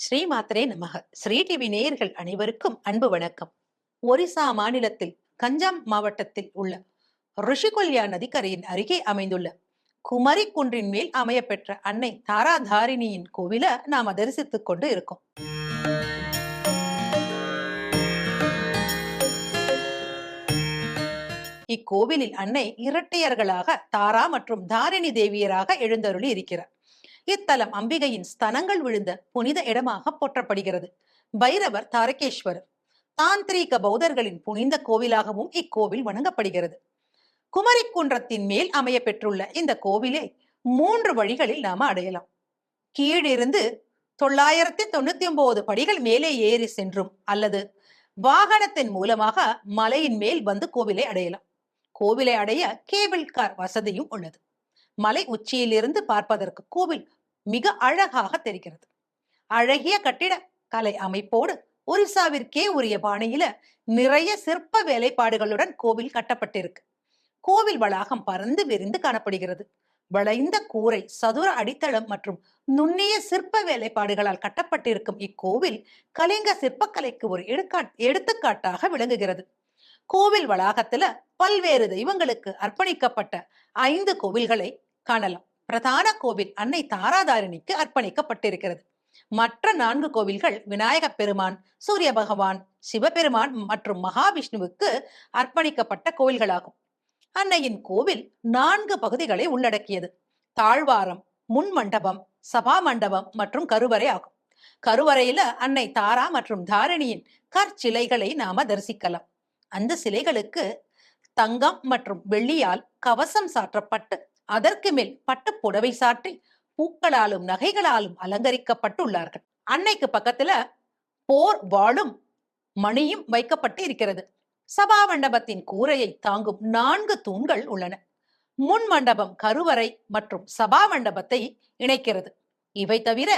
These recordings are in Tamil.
ஸ்ரீ மாத்திரே நமக. ஸ்ரீ டிவி நேயர்கள் அனைவருக்கும் அன்பு வணக்கம். ஒரிசா மாநிலத்தில் கஞ்சாம் மாவட்டத்தில் உள்ள ரிஷிகொல்யா நதிக்கரையின் அருகே அமைந்துள்ள குமரி குன்றின் மேல் அமையப்பெற்ற அன்னை தாராதாரிணியின் கோவில நாம தரிசித்துக் கொண்டு இருக்கோம். இக்கோவிலில் அன்னை இரட்டையர்களாக தாரா மற்றும் தாரிணி தேவியராக எழுந்தருளி இருக்கிறார். இத்தலம் அம்பிகையின் ஸ்தனங்கள் விழுந்த புனித இடமாக போற்றப்படுகிறது. பைரவர் தாரகேஸ்வரர் தாந்திரீக பௌத்தர்களின் புனித கோவிலாகவும் இக்கோவில் வணங்கப்படுகிறது. குமரி குன்றத்தின் மேல் அமைய பெற்றுள்ள இந்த கோவிலை மூன்று வழிகளில் நாம அடையலாம். கீழிருந்து தொள்ளாயிரத்தி தொண்ணூத்தி ஒன்பது படிகள் மேலே ஏறி சென்றும் அல்லது வாகனத்தின் மூலமாக மலையின் மேல் வந்து கோவிலை அடையலாம். கோவிலை அடைய கேபிள் கார் வசதியும் உள்ளது. மலை உச்சியிலிருந்து பார்ப்பதற்கு கோவில் மிக அழகாக தெரிகிறது. அழகிய கட்டிட கலை அமைப்போடு ஒரிசாவிற்கே உரிய பாணியில நிறைய சிற்ப வேலைப்பாடுகளுடன் கோவில் கட்டப்பட்டிருக்கு. கோவில் வளாகம் பறந்து விரிந்து காணப்படுகிறது. வளைந்த கூரை சதுர அடித்தளம் மற்றும் நுண்ணிய சிற்ப வேலைப்பாடுகளால் கட்டப்பட்டிருக்கும் இக்கோவில் கலிங்க சிற்பக்கலைக்கு ஒரு எடுக்கா எடுத்துக்காட்டாக விளங்குகிறது. கோவில் வளாகத்துல பல்வேறு தெய்வங்களுக்கு அர்ப்பணிக்கப்பட்ட ஐந்து கோவில்களை காணலாம். பிரதான கோவில் அன்னை தாராதாரிணிக்கு அர்ப்பணிக்கப்பட்டிருக்கிறது. மற்ற நான்கு கோவில்கள் விநாயக பெருமான் சூரிய பகவான் சிவபெருமான் மற்றும் மகாவிஷ்ணுவுக்கு அர்ப்பணிக்கப்பட்ட கோவில்களாகும். அன்னையின் கோவில் நான்கு பகுதிகளை உள்ளடக்கியது. தாழ்வாரம் முன் மண்டபம் சபா மண்டபம் மற்றும் கருவறை ஆகும். கருவறையில அன்னை தாரா மற்றும் தாரிணியின் கற்சிலைகளை நாம தரிசிக்கலாம். அந்த சிலைகளுக்கு தங்கம் மற்றும் வெள்ளியால் கவசம் சாற்றப்பட்டு அதற்கு மேல் பட்டு புடவை சாற்றி பூக்களாலும் நகைகளாலும் அலங்கரிக்கப்பட்டுள்ளார்கள். அன்னைக்கு பக்கத்துல போர் வாழும் மணியும் வைக்கப்பட்டு இருக்கிறது. சபா மண்டபத்தின் கூரையை தாங்கும் நான்கு தூண்கள் உள்ளன. முன் மண்டபம் கருவறை மற்றும் சபா மண்டபத்தை இணைக்கிறது. இவை தவிர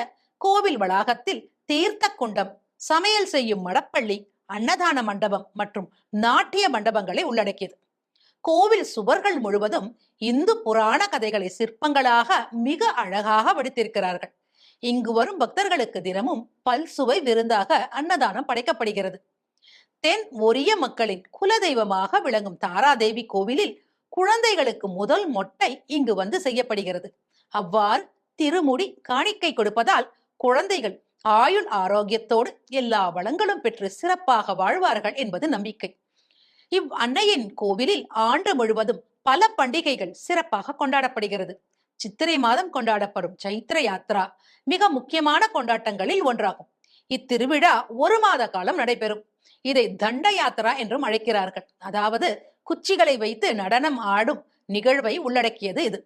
கோவில் வளாகத்தில் தீர்த்த குண்டம் சமையல் செய்யும் மடப்பள்ளி அன்னதான மண்டபம் மற்றும் நாட்டிய மண்டபங்களை உள்ளடக்கியது. கோவில் சுவர்கள் முழுவதும் இந்து புராண கதைகளை சிற்பங்களாக மிக அழகாக வடித்திருக்கிறார்கள். இங்கு வரும் பக்தர்களுக்கு தினமும் பல் சுவை விருந்தாக அன்னதானம் படைக்கப்படுகிறது. தென் ஒரிய மக்களின் குலதெய்வமாக விளங்கும் தாராதேவி கோவிலில் குழந்தைகளுக்கு முதல் மொட்டை இங்கு வந்து செய்யப்படுகிறது. அவ்வாறு திருமுடி காணிக்கை கொடுப்பதால் குழந்தைகள் ஆயுள் ஆரோக்கியத்தோடு எல்லா வளங்களும் பெற்று சிறப்பாக வாழ்வார்கள் என்பது நம்பிக்கை. இவ் அன்னையின் கோவிலில் ஆண்டு முழுவதும் பல பண்டிகைகள் சிறப்பாக கொண்டாடப்படுகிறது. சித்திரை மாதம் கொண்டாடப்படும் சைத்திர யாத்ரா மிக முக்கியமான கொண்டாட்டங்களில் ஒன்றாகும். இத்திருவிழா ஒரு மாத காலம் நடைபெறும். இதை தண்ட யாத்திரா என்றும் அழைக்கிறார்கள். அதாவது குச்சிகளை வைத்து நடனம் ஆடும் நிகழ்வை உள்ளடக்கியது இது.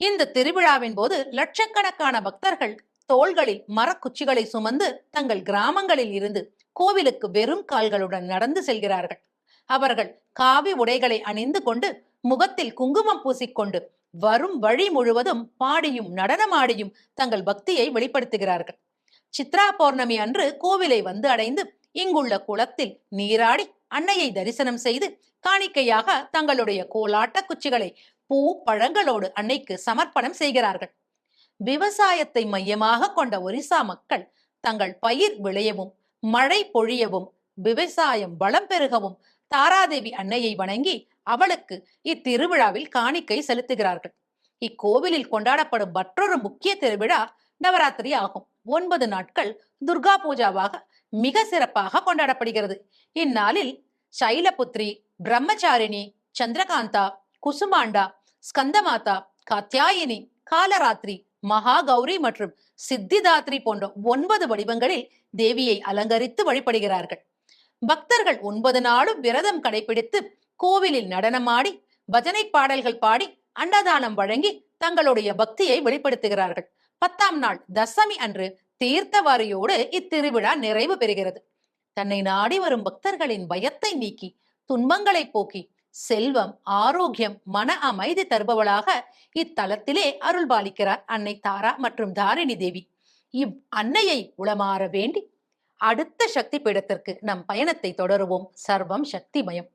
இந்த திருவிழாவின் போது லட்சக்கணக்கான பக்தர்கள் தோள்களில் மரக்குச்சிகளை சுமந்து தங்கள் கிராமங்களில் இருந்து கோவிலுக்கு வெறும் கால்களுடன் நடந்து செல்கிறார்கள். அவர்கள் காவி உடைகளை அணிந்து கொண்டு முகத்தில் குங்குமம் பூசிக்கொண்டு வரும் வழி முழுவதும் பாடியும் நடனமாடியும் தங்கள் பக்தியை வெளிப்படுத்துகிறார்கள். சித்ரா பௌர்ணமி அன்று கோவிலை வந்து அடைந்து இங்குள்ள குளத்தில் நீராடி அன்னையை தரிசனம் செய்து காணிக்கையாக தங்களுடைய கோலாட்ட குச்சிகளை பூ பழங்களோடு அன்னைக்கு சமர்ப்பணம் செய்கிறார்கள். விவசாயத்தை மையமாக கொண்ட ஒரிசா மக்கள் தங்கள் பயிர் விளையவும் மழை பொழியவும் விவசாயம் வளம் பெருகவும் தாராதேவி அன்னையை வணங்கி அவளுக்கு இத்திருவிழாவில் காணிக்கை செலுத்துகிறார்கள். இக்கோவிலில் கொண்டாடப்படும் மற்றொரு முக்கிய திருவிழா நவராத்திரி ஆகும். ஒன்பது நாட்கள் துர்கா பூஜாவாக மிக சிறப்பாக கொண்டாடப்படுகிறது. இந்நாளில் சைலபுத்ரி பிரம்மச்சாரிணி சந்திரகாந்தா குசுமாண்டா ஸ்கந்தமாதா காத்தியாயினி காலராத்திரி மகா கௌரி மற்றும் சித்திதாத்ரி போன்ற ஒன்பது வடிவங்களில் தேவியை அலங்கரித்து வழிபடுகிறார்கள். பக்தர்கள் ஒன்பது நாளும் விரதம் கடைபிடித்து கோவிலில் நடனமாடி பஜனை பாடல்கள் பாடி அன்னதானம் வழங்கி தங்களுடைய பக்தியை வெளிப்படுத்துகிறார்கள். பத்தாம் நாள் தசமி அன்று தீர்த்தவாரியோடு இத்திருவிழா நிறைவு பெறுகிறது. தன்னை நாடி வரும் பக்தர்களின் பயத்தை நீக்கி துன்பங்களை போக்கி செல்வம் ஆரோக்கியம் மன அமைதி தருபவளாக இத்தலத்திலே அருள் பாலிக்கிறார் அன்னை தாரா மற்றும் தாரிணி தேவி. இவ் அன்னையை உளமாற வேண்டி அடுத்த சக்தி பீடத்திற்கு நம் பயணத்தை தொடருவோம். சர்வம் சக்திமயம்.